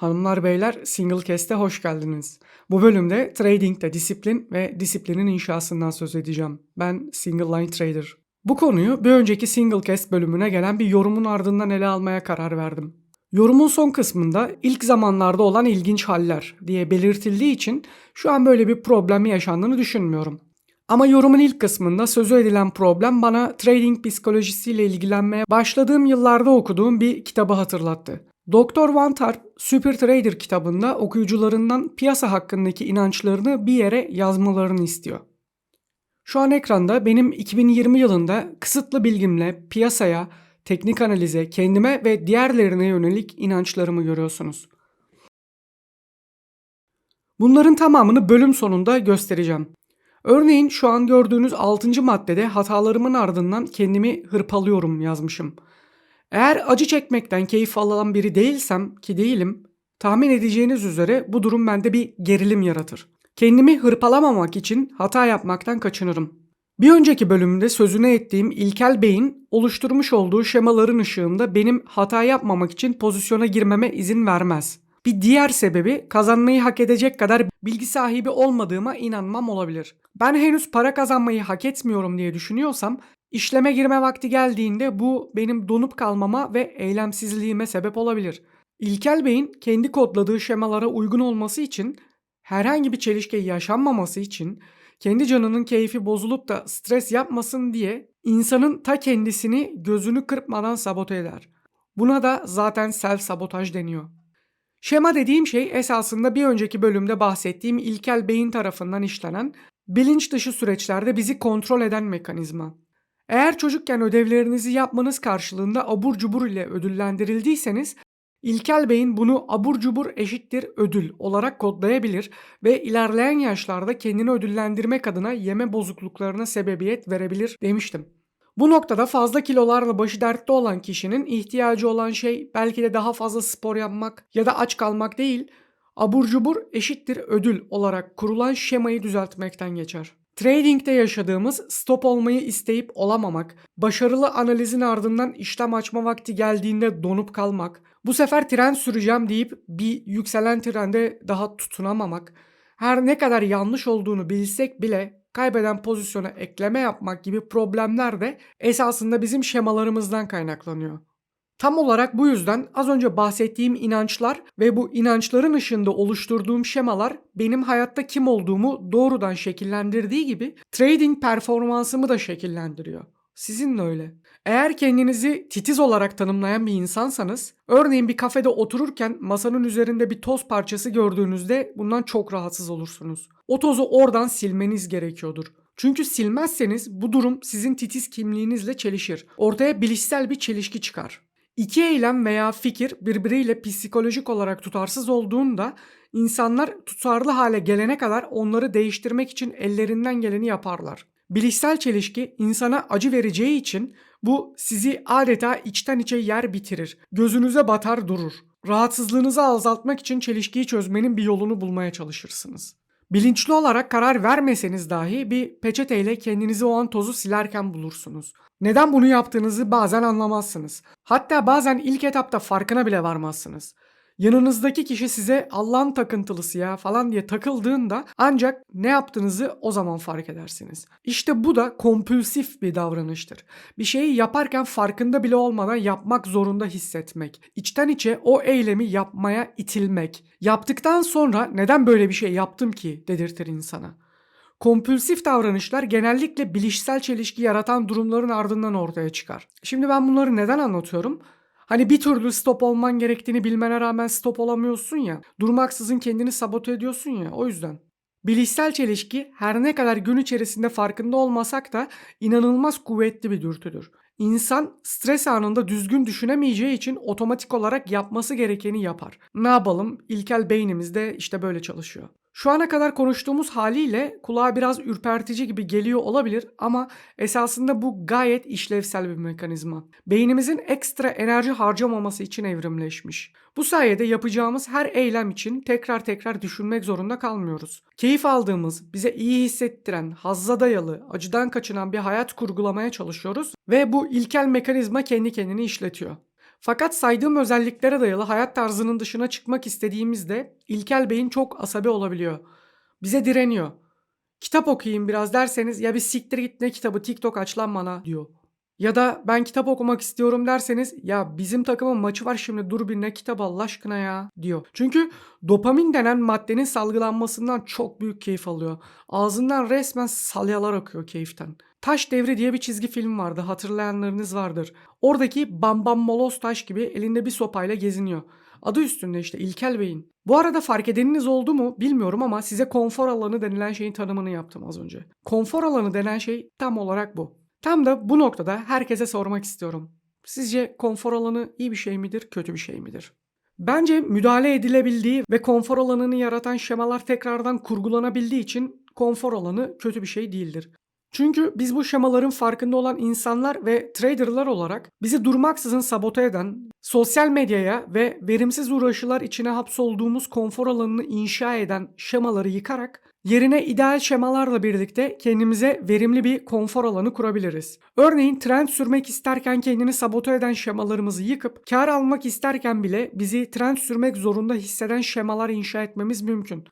Hanımlar beyler Single Cast'e hoş geldiniz. Bu bölümde trading'de disiplin ve disiplinin inşasından söz edeceğim. Ben Single Line Trader. Bu konuyu bir önceki Single Cast bölümüne gelen bir yorumun ardından ele almaya karar verdim. Yorumun son kısmında ilk zamanlarda olan ilginç haller diye belirtildiği için şu an böyle bir problemi yaşandığını düşünmüyorum. Ama yorumun ilk kısmında sözü edilen problem bana trading psikolojisiyle ilgilenmeye başladığım yıllarda okuduğum bir kitabı hatırlattı. Dr. Van Tarp, Super Trader kitabında okuyucularından piyasa hakkındaki inançlarını bir yere yazmalarını istiyor. Şu an ekranda benim 2020 yılında kısıtlı bilgimle piyasaya, teknik analize, kendime ve diğerlerine yönelik inançlarımı görüyorsunuz. Bunların tamamını bölüm sonunda göstereceğim. Örneğin şu an gördüğünüz 6. maddede hatalarımın ardından kendimi hırpalıyorum yazmışım. Eğer acı çekmekten keyif alan biri değilsem ki değilim, tahmin edeceğiniz üzere bu durum bende bir gerilim yaratır. Kendimi hırpalamamak için hata yapmaktan kaçınırım. Bir önceki bölümde sözüne ettiğim ilkel beyin oluşturmuş olduğu şemaların ışığında benim hata yapmamak için pozisyona girmeme izin vermez. Bir diğer sebebi kazanmayı hak edecek kadar bilgi sahibi olmadığıma inanmam olabilir. Ben henüz para kazanmayı hak etmiyorum diye düşünüyorsam işleme girme vakti geldiğinde bu benim donup kalmama ve eylemsizliğime sebep olabilir. İlkel beyin kendi kodladığı şemalara uygun olması için herhangi bir çelişki yaşanmaması için kendi canının keyfi bozulup da stres yapmasın diye insanın ta kendisini gözünü kırpmadan sabote eder. Buna da zaten self sabotaj deniyor. Şema dediğim şey esasında bir önceki bölümde bahsettiğim ilkel beyin tarafından işlenen bilinç dışı süreçlerde bizi kontrol eden mekanizma. Eğer çocukken ödevlerinizi yapmanız karşılığında abur cubur ile ödüllendirildiyseniz İlkel beyin bunu abur cubur eşittir ödül olarak kodlayabilir ve ilerleyen yaşlarda kendini ödüllendirmek adına yeme bozukluklarına sebebiyet verebilir demiştim. Bu noktada fazla kilolarla başı dertte olan kişinin ihtiyacı olan şey belki de daha fazla spor yapmak ya da aç kalmak değil, abur cubur eşittir ödül olarak kurulan şemayı düzeltmekten geçer. Trading'de yaşadığımız stop olmayı isteyip olamamak, başarılı analizin ardından işlem açma vakti geldiğinde donup kalmak, bu sefer tren süreceğim deyip bir yükselen trende daha tutunamamak, her ne kadar yanlış olduğunu bilsek bile kaybeden pozisyona ekleme yapmak gibi problemler de esasında bizim şemalarımızdan kaynaklanıyor. Tam olarak bu yüzden az önce bahsettiğim inançlar ve bu inançların ışığında oluşturduğum şemalar benim hayatta kim olduğumu doğrudan şekillendirdiği gibi trading performansımı da şekillendiriyor. Sizin de öyle. Eğer kendinizi titiz olarak tanımlayan bir insansanız, örneğin bir kafede otururken masanın üzerinde bir toz parçası gördüğünüzde bundan çok rahatsız olursunuz. O tozu oradan silmeniz gerekiyordur. Çünkü silmezseniz bu durum sizin titiz kimliğinizle çelişir. Ortaya bilişsel bir çelişki çıkar. İki eylem veya fikir birbiriyle psikolojik olarak tutarsız olduğunda insanlar tutarlı hale gelene kadar onları değiştirmek için ellerinden geleni yaparlar. Bilişsel çelişki insana acı vereceği için bu sizi adeta içten içe yer bitirir. Gözünüze batar durur. Rahatsızlığınızı azaltmak için çelişkiyi çözmenin bir yolunu bulmaya çalışırsınız. Bilinçli olarak karar vermeseniz dahi bir peçeteyle kendinizi o an tozu silerken bulursunuz. Neden bunu yaptığınızı bazen anlamazsınız. Hatta bazen ilk etapta farkına bile varmazsınız. Yanınızdaki kişi size Allah'ın takıntılısı ya falan diye takıldığında ancak ne yaptığınızı o zaman fark edersiniz. İşte bu da kompulsif bir davranıştır. Bir şeyi yaparken farkında bile olmadan yapmak zorunda hissetmek. İçten içe o eylemi yapmaya itilmek. Yaptıktan sonra neden böyle bir şey yaptım ki dedirtir insana. Kompulsif davranışlar genellikle bilişsel çelişki yaratan durumların ardından ortaya çıkar. Şimdi ben bunları neden anlatıyorum? Hani bir türlü stop olman gerektiğini bilmene rağmen stop olamıyorsun ya. Durmaksızın kendini sabote ediyorsun ya o yüzden. Bilişsel çelişki her ne kadar gün içerisinde farkında olmasak da inanılmaz kuvvetli bir dürtüdür. İnsan stres anında düzgün düşünemeyeceği için otomatik olarak yapması gerekeni yapar. Ne yapalım? İlkel beynimiz de işte böyle çalışıyor. Şu ana kadar konuştuğumuz haliyle kulağa biraz ürpertici gibi geliyor olabilir ama esasında bu gayet işlevsel bir mekanizma. Beynimizin ekstra enerji harcamaması için evrimleşmiş. Bu sayede yapacağımız her eylem için tekrar tekrar düşünmek zorunda kalmıyoruz. Keyif aldığımız, bize iyi hissettiren, hazza dayalı, acıdan kaçınan bir hayat kurgulamaya çalışıyoruz ve bu ilkel mekanizma kendi kendini işletiyor. Fakat saydığım özelliklere dayalı hayat tarzının dışına çıkmak istediğimizde ilkel beyin çok asabi olabiliyor. Bize direniyor. Kitap okuyayım biraz derseniz ya bir siktir git ne kitabı TikTok aç lan bana diyor. Ya da ben kitap okumak istiyorum derseniz ya bizim takımın maçı var şimdi dur bir ne kitabı Allah aşkına ya diyor. Çünkü dopamin denen maddenin salgılanmasından çok büyük keyif alıyor. Ağzından resmen salyalar akıyor keyiften. Taş Devri diye bir çizgi film vardı hatırlayanlarınız vardır. Oradaki Bam Bam Moloz Taş gibi elinde bir sopayla geziniyor. Adı üstünde işte İlkel Bey'in. Bu arada fark edeniniz oldu mu bilmiyorum ama size konfor alanı denilen şeyin tanımını yaptım az önce. Konfor alanı denen şey tam olarak bu. Tam da bu noktada herkese sormak istiyorum. Sizce konfor alanı iyi bir şey midir, kötü bir şey midir? Bence müdahale edilebildiği ve konfor alanını yaratan şemalar tekrardan kurgulanabildiği için konfor alanı kötü bir şey değildir. Çünkü biz bu şemaların farkında olan insanlar ve traderlar olarak bizi durmaksızın sabote eden, sosyal medyaya ve verimsiz uğraşılar içine hapsolduğumuz konfor alanını inşa eden şemaları yıkarak yerine ideal şemalarla birlikte kendimize verimli bir konfor alanı kurabiliriz. Örneğin trend sürmek isterken kendini sabote eden şemalarımızı yıkıp kar almak isterken bile bizi trend sürmek zorunda hisseden şemalar inşa etmemiz mümkün.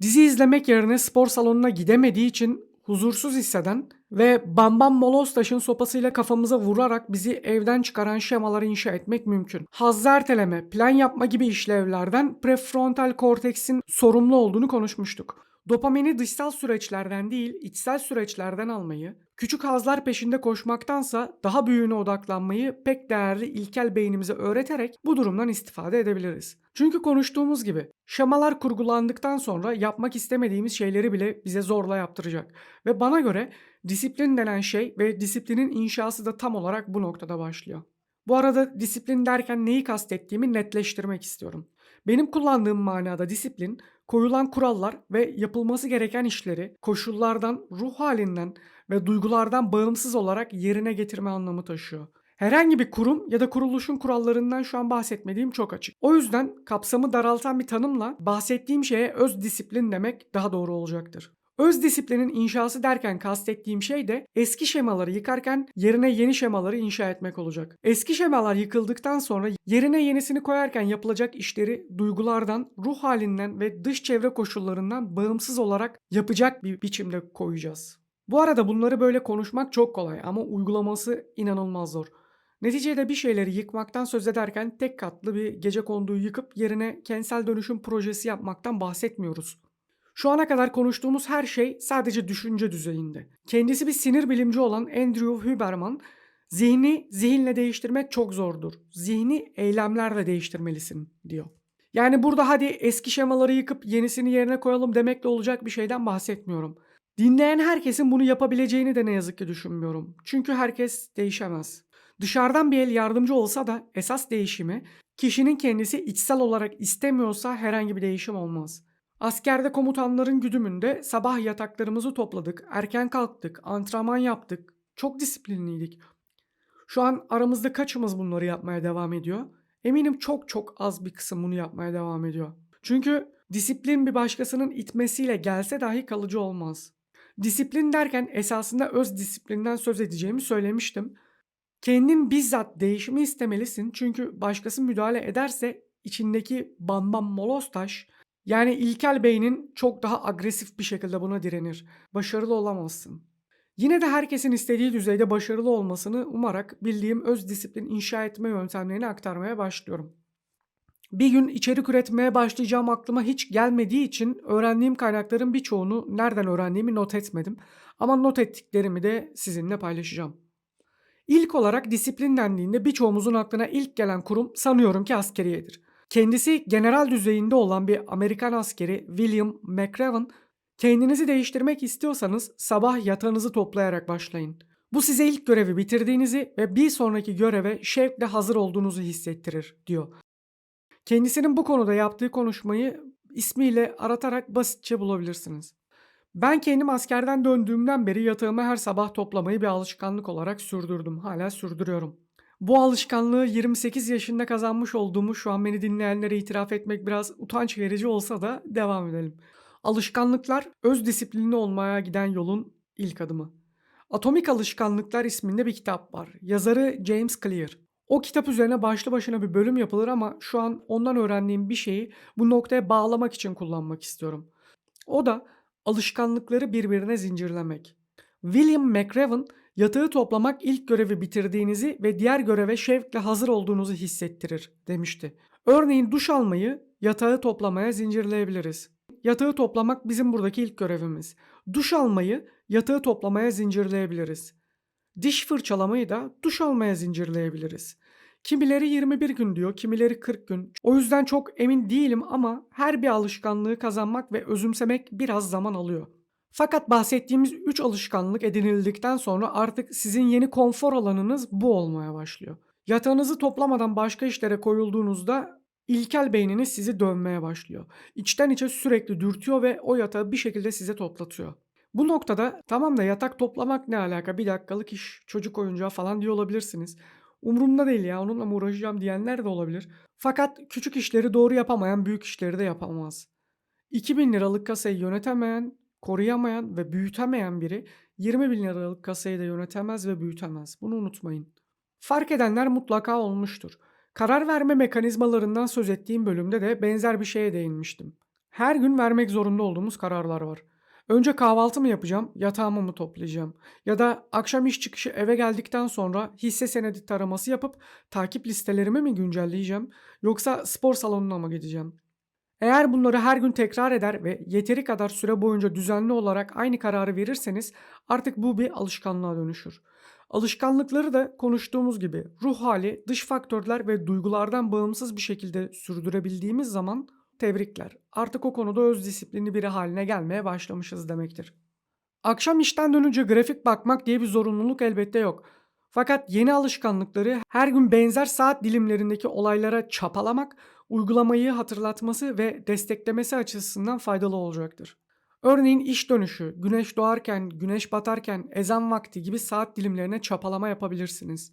Dizi izlemek yerine spor salonuna gidemediği için huzursuz hisseden ve bambam moloz taşın sopasıyla kafamıza vurarak bizi evden çıkaran şemaları inşa etmek mümkün. Hazzı erteleme, plan yapma gibi işlevlerden prefrontal korteksin sorumlu olduğunu konuşmuştuk. Dopamini dışsal süreçlerden değil, içsel süreçlerden almayı, küçük hazlar peşinde koşmaktansa daha büyüğüne odaklanmayı pek değerli ilkel beynimize öğreterek bu durumdan istifade edebiliriz. Çünkü konuştuğumuz gibi şemalar kurgulandıktan sonra yapmak istemediğimiz şeyleri bile bize zorla yaptıracak. Ve bana göre disiplin denen şey ve disiplinin inşası da tam olarak bu noktada başlıyor. Bu arada disiplin derken neyi kastettiğimi netleştirmek istiyorum. Benim kullandığım manada disiplin koyulan kurallar ve yapılması gereken işleri koşullardan, ruh halinden ve duygulardan bağımsız olarak yerine getirme anlamı taşıyor. Herhangi bir kurum ya da kuruluşun kurallarından şu an bahsetmediğim çok açık. O yüzden kapsamı daraltan bir tanımla bahsettiğim şeye öz disiplin demek daha doğru olacaktır. Öz disiplinin inşası derken kastettiğim şey de eski şemaları yıkarken yerine yeni şemaları inşa etmek olacak. Eski şemalar yıkıldıktan sonra yerine yenisini koyarken yapılacak işleri duygulardan, ruh halinden ve dış çevre koşullarından bağımsız olarak yapacak bir biçimde koyacağız. Bu arada bunları böyle konuşmak çok kolay ama uygulaması inanılmaz zor. Neticede bir şeyleri yıkmaktan söz ederken tek katlı bir gece konduyu yıkıp yerine kentsel dönüşüm projesi yapmaktan bahsetmiyoruz. Şu ana kadar konuştuğumuz her şey sadece düşünce düzeyinde. Kendisi bir sinir bilimci olan Andrew Huberman, zihni zihinle değiştirmek çok zordur. Zihni eylemlerle değiştirmelisin diyor. Yani burada hadi eski şemaları yıkıp yenisini yerine koyalım demekle olacak bir şeyden bahsetmiyorum. Dinleyen herkesin bunu yapabileceğini de ne yazık ki düşünmüyorum. Çünkü herkes değişemez. Dışarıdan bir el yardımcı olsa da esas değişimi kişinin kendisi içsel olarak istemiyorsa herhangi bir değişim olmaz. Askerde komutanların güdümünde sabah yataklarımızı topladık, erken kalktık, antrenman yaptık. Çok disiplinliydik. Şu an aramızda kaçımız bunları yapmaya devam ediyor? Eminim çok çok az bir kısım bunu yapmaya devam ediyor. Çünkü disiplin bir başkasının itmesiyle gelse dahi kalıcı olmaz. Disiplin derken esasında öz disiplinden söz edeceğimi söylemiştim. Kendin bizzat değişimi istemelisin çünkü başkası müdahale ederse içindeki bambam moloz taş yani ilkel beynin çok daha agresif bir şekilde buna direnir. Başarılı olamazsın. Yine de herkesin istediği düzeyde başarılı olmasını umarak bildiğim öz disiplin inşa etme yöntemlerini aktarmaya başlıyorum. Bir gün içerik üretmeye başlayacağım aklıma hiç gelmediği için öğrendiğim kaynakların birçoğunu nereden öğrendiğimi not etmedim. Ama not ettiklerimi de sizinle paylaşacağım. İlk olarak disiplin dendiğinde birçoğumuzun aklına ilk gelen kurum sanıyorum ki askeriyedir. Kendisi general düzeyinde olan bir Amerikan askeri William McRaven, kendinizi değiştirmek istiyorsanız sabah yatağınızı toplayarak başlayın. Bu size ilk görevi bitirdiğinizi ve bir sonraki göreve şevkle hazır olduğunuzu hissettirir, diyor. Kendisinin bu konuda yaptığı konuşmayı ismiyle aratarak basitçe bulabilirsiniz. Ben kendim askerden döndüğümden beri yatağımı her sabah toplamayı bir alışkanlık olarak sürdürdüm. Hala sürdürüyorum. Bu alışkanlığı 28 yaşında kazanmış olduğumu şu an beni dinleyenlere itiraf etmek biraz utanç verici olsa da devam edelim. Alışkanlıklar öz disiplinli olmaya giden yolun ilk adımı. Atomik Alışkanlıklar isminde bir kitap var. Yazarı James Clear. O kitap üzerine başlı başına bir bölüm yapılır ama şu an ondan öğrendiğim bir şeyi bu noktaya bağlamak için kullanmak istiyorum. O da alışkanlıkları birbirine zincirlemek. William McRaven yatağı toplamak ilk görevi bitirdiğinizi ve diğer göreve şevkle hazır olduğunuzu hissettirir demişti. Örneğin duş almayı yatağı toplamaya zincirleyebiliriz. Yatağı toplamak bizim buradaki ilk görevimiz. Duş almayı yatağı toplamaya zincirleyebiliriz. Diş fırçalamayı da duş almaya zincirleyebiliriz. Kimileri 21 gün diyor, kimileri 40 gün. O yüzden çok emin değilim ama her bir alışkanlığı kazanmak ve özümsemek biraz zaman alıyor. Fakat bahsettiğimiz 3 alışkanlık edinildikten sonra artık sizin yeni konfor alanınız bu olmaya başlıyor. Yatağınızı toplamadan başka işlere koyulduğunuzda ilkel beyniniz sizi dövmeye başlıyor. İçten içe sürekli dürtüyor ve o yatağı bir şekilde size toplatıyor. Bu noktada tamam da yatak toplamak ne alaka bir dakikalık iş çocuk oyuncağı falan diye olabilirsiniz. Umurumda değil ya onunla mı uğraşacağım diyenler de olabilir. Fakat küçük işleri doğru yapamayan büyük işleri de yapamaz. 2000 liralık kasayı yönetemeyen, koruyamayan ve büyütemeyen biri 20 bin liralık kasayı da yönetemez ve büyütemez. Bunu unutmayın. Fark edenler mutlaka olmuştur. Karar verme mekanizmalarından söz ettiğim bölümde de benzer bir şeye değinmiştim. Her gün vermek zorunda olduğumuz kararlar var. Önce kahvaltı mı yapacağım, yatağımı mı toplayacağım? Ya da akşam iş çıkışı eve geldikten sonra hisse senedi taraması yapıp takip listelerimi mi güncelleyeceğim? Yoksa spor salonuna mı gideceğim? Eğer bunları her gün tekrar eder ve yeteri kadar süre boyunca düzenli olarak aynı kararı verirseniz artık bu bir alışkanlığa dönüşür. Alışkanlıkları da konuştuğumuz gibi ruh hali, dış faktörler ve duygulardan bağımsız bir şekilde sürdürebildiğimiz zaman tebrikler. Artık o konuda öz disiplinli biri haline gelmeye başlamışız demektir. Akşam işten dönünce grafik bakmak diye bir zorunluluk elbette yok. Fakat yeni alışkanlıkları her gün benzer saat dilimlerindeki olaylara çapalamak, uygulamayı hatırlatması ve desteklemesi açısından faydalı olacaktır. Örneğin iş dönüşü, güneş doğarken, güneş batarken, ezan vakti gibi saat dilimlerine çapalama yapabilirsiniz.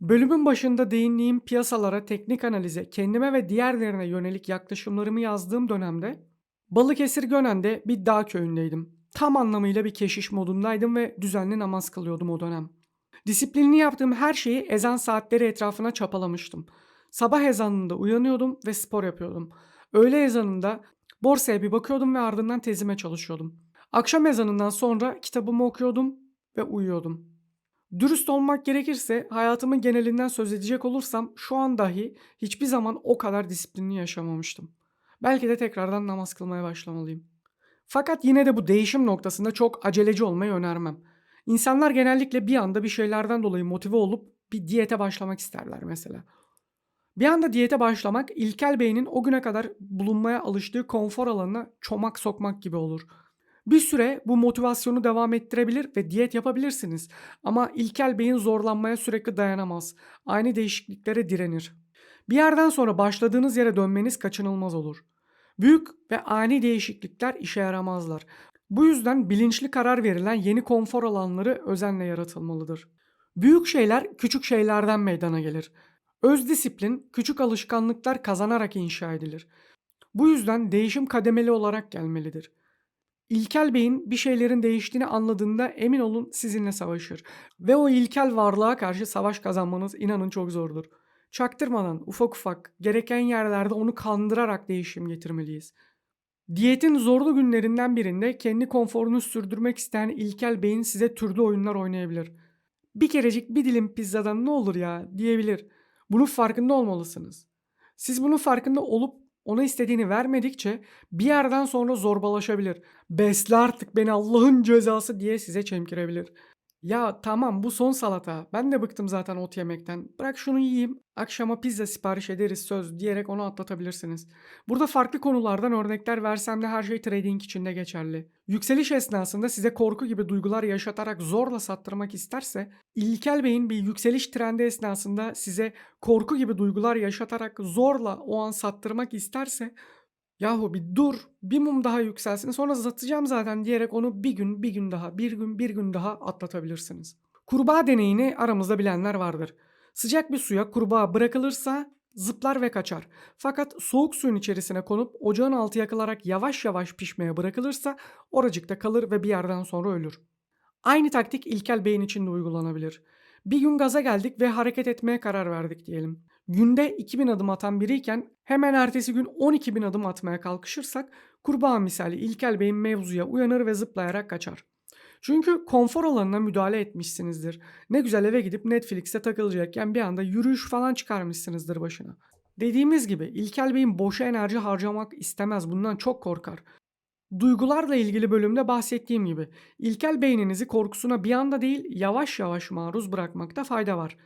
Bölümün başında değindiğim piyasalara, teknik analize, kendime ve diğerlerine yönelik yaklaşımlarımı yazdığım dönemde Balıkesir Gönen'de bir dağ köyündeydim. Tam anlamıyla bir keşiş modundaydım ve düzenli namaz kılıyordum o dönem. Disiplinli yaptığım her şeyi ezan saatleri etrafına çapalamıştım. Sabah ezanında uyanıyordum ve spor yapıyordum. Öğle ezanında borsaya bir bakıyordum ve ardından tezime çalışıyordum. Akşam ezanından sonra kitabımı okuyordum ve uyuyordum. Dürüst olmak gerekirse hayatımın genelinden söz edecek olursam şu an dahi hiçbir zaman o kadar disiplinli yaşamamıştım. Belki de tekrardan namaz kılmaya başlamalıyım. Fakat yine de bu değişim noktasında çok aceleci olmayı önermem. İnsanlar genellikle bir anda bir şeylerden dolayı motive olup bir diyete başlamak isterler mesela. Bir anda diyete başlamak ilkel beynin o güne kadar bulunmaya alıştığı konfor alanına çomak sokmak gibi olur. Bir süre bu motivasyonu devam ettirebilir ve diyet yapabilirsiniz. Ama ilkel beyin zorlanmaya sürekli dayanamaz. Aynı değişikliklere direnir. Bir yerden sonra başladığınız yere dönmeniz kaçınılmaz olur. Büyük ve ani değişiklikler işe yaramazlar. Bu yüzden bilinçli karar verilen yeni konfor alanları özenle yaratılmalıdır. Büyük şeyler küçük şeylerden meydana gelir. Öz disiplin küçük alışkanlıklar kazanarak inşa edilir. Bu yüzden değişim kademeli olarak gelmelidir. İlkel beyin bir şeylerin değiştiğini anladığında emin olun sizinle savaşır. Ve o ilkel varlığa karşı savaş kazanmanız inanın çok zordur. Çaktırmadan ufak ufak gereken yerlerde onu kandırarak değişim getirmeliyiz. Diyetin zorlu günlerinden birinde kendi konforunu sürdürmek isteyen ilkel beyin size türlü oyunlar oynayabilir. Bir kerecik bir dilim pizzadan ne olur ya diyebilir. Bunun farkında olmalısınız. Siz bunun farkında olup ona istediğini vermedikçe bir yerden sonra zorbalaşabilir. Besle artık beni Allah'ın cezası diye size çemkirebilir. Ya tamam bu son salata. Ben de bıktım zaten ot yemekten. Bırak şunu yiyeyim. Akşama pizza sipariş ederiz söz diyerek onu atlatabilirsiniz. Burada farklı konulardan örnekler versem de her şey trading içinde geçerli. Yükseliş esnasında size korku gibi duygular yaşatarak zorla sattırmak isterse, ilkel beyin bir yükseliş trendi esnasında size korku gibi duygular yaşatarak zorla o an sattırmak isterse Yahu bir dur, bir mum daha yükselsin sonra satacağım zaten diyerek onu bir gün bir gün daha, bir gün bir gün daha atlatabilirsiniz. Kurbağa deneyini aramızda bilenler vardır. Sıcak bir suya kurbağa bırakılırsa zıplar ve kaçar. Fakat soğuk suyun içerisine konup ocağın altı yakılarak yavaş yavaş pişmeye bırakılırsa oracıkta kalır ve bir yerden sonra ölür. Aynı taktik ilkel beyin için de uygulanabilir. Bir gün gaza geldik ve hareket etmeye karar verdik diyelim. Günde 2000 adım atan biriyken hemen ertesi gün 12.000 adım atmaya kalkışırsak kurbağa misali İlkel Bey'in mevzuya uyanır ve zıplayarak kaçar. Çünkü konfor alanına müdahale etmişsinizdir. Ne güzel eve gidip Netflix'te takılacakken bir anda yürüyüş falan çıkarmışsınızdır başına. Dediğimiz gibi İlkel Bey'in boşa enerji harcamak istemez. Bundan çok korkar. Duygularla ilgili bölümde bahsettiğim gibi ilkel beyninizi korkusuna bir anda değil yavaş yavaş maruz bırakmakta fayda var.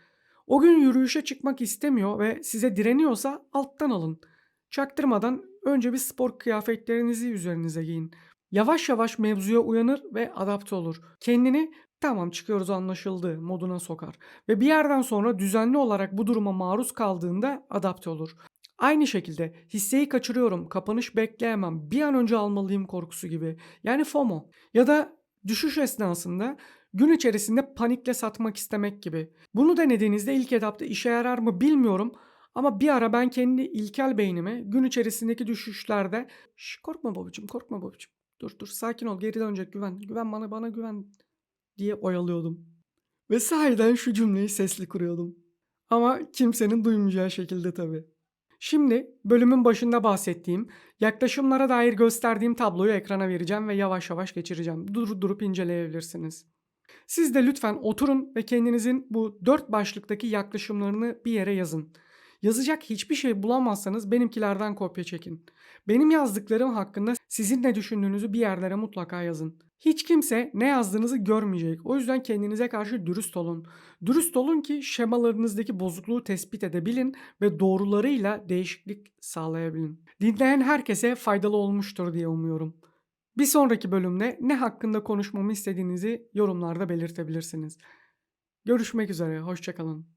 O gün yürüyüşe çıkmak istemiyor ve size direniyorsa alttan alın. Çaktırmadan önce bir spor kıyafetlerinizi üzerinize giyin. Yavaş yavaş mevzuya uyanır ve adapte olur. Kendini tamam çıkıyoruz anlaşıldı moduna sokar. Ve bir yerden sonra düzenli olarak bu duruma maruz kaldığında adapte olur. Aynı şekilde hisseyi kaçırıyorum, kapanış bekleyemem, bir an önce almalıyım korkusu gibi. Yani FOMO. Ya da düşüş esnasında gün içerisinde panikle satmak istemek gibi. Bunu denediğinizde ilk etapta işe yarar mı bilmiyorum ama bir ara ben kendi ilkel beynime gün içerisindeki düşüşlerde Şş, korkma babacığım korkma babacığım dur dur sakin ol geri dönecek güven güven bana bana güven diye oyalıyordum. Ve sahiden şu cümleyi sesli kuruyordum. Ama kimsenin duymayacağı şekilde tabii. Şimdi bölümün başında bahsettiğim yaklaşımlara dair gösterdiğim tabloyu ekrana vereceğim ve yavaş yavaş geçireceğim. Durup durup inceleyebilirsiniz. Siz de lütfen oturun ve kendinizin bu dört başlıktaki yaklaşımlarını bir yere yazın. Yazacak hiçbir şey bulamazsanız benimkilerden kopya çekin. Benim yazdıklarım hakkında sizin ne düşündüğünüzü bir yerlere mutlaka yazın. Hiç kimse ne yazdığınızı görmeyecek. O yüzden kendinize karşı dürüst olun. Dürüst olun ki şemalarınızdaki bozukluğu tespit edebilin ve doğrularıyla değişiklik sağlayabilin. Dinleyen herkese faydalı olmuştur diye umuyorum. Bir sonraki bölümde ne hakkında konuşmamı istediğinizi yorumlarda belirtebilirsiniz. Görüşmek üzere, hoşçakalın.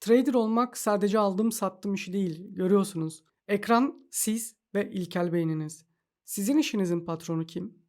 Trader olmak sadece aldım sattım işi değil. Görüyorsunuz. Ekran siz ve ilkel beyniniz. Sizin işinizin patronu kim?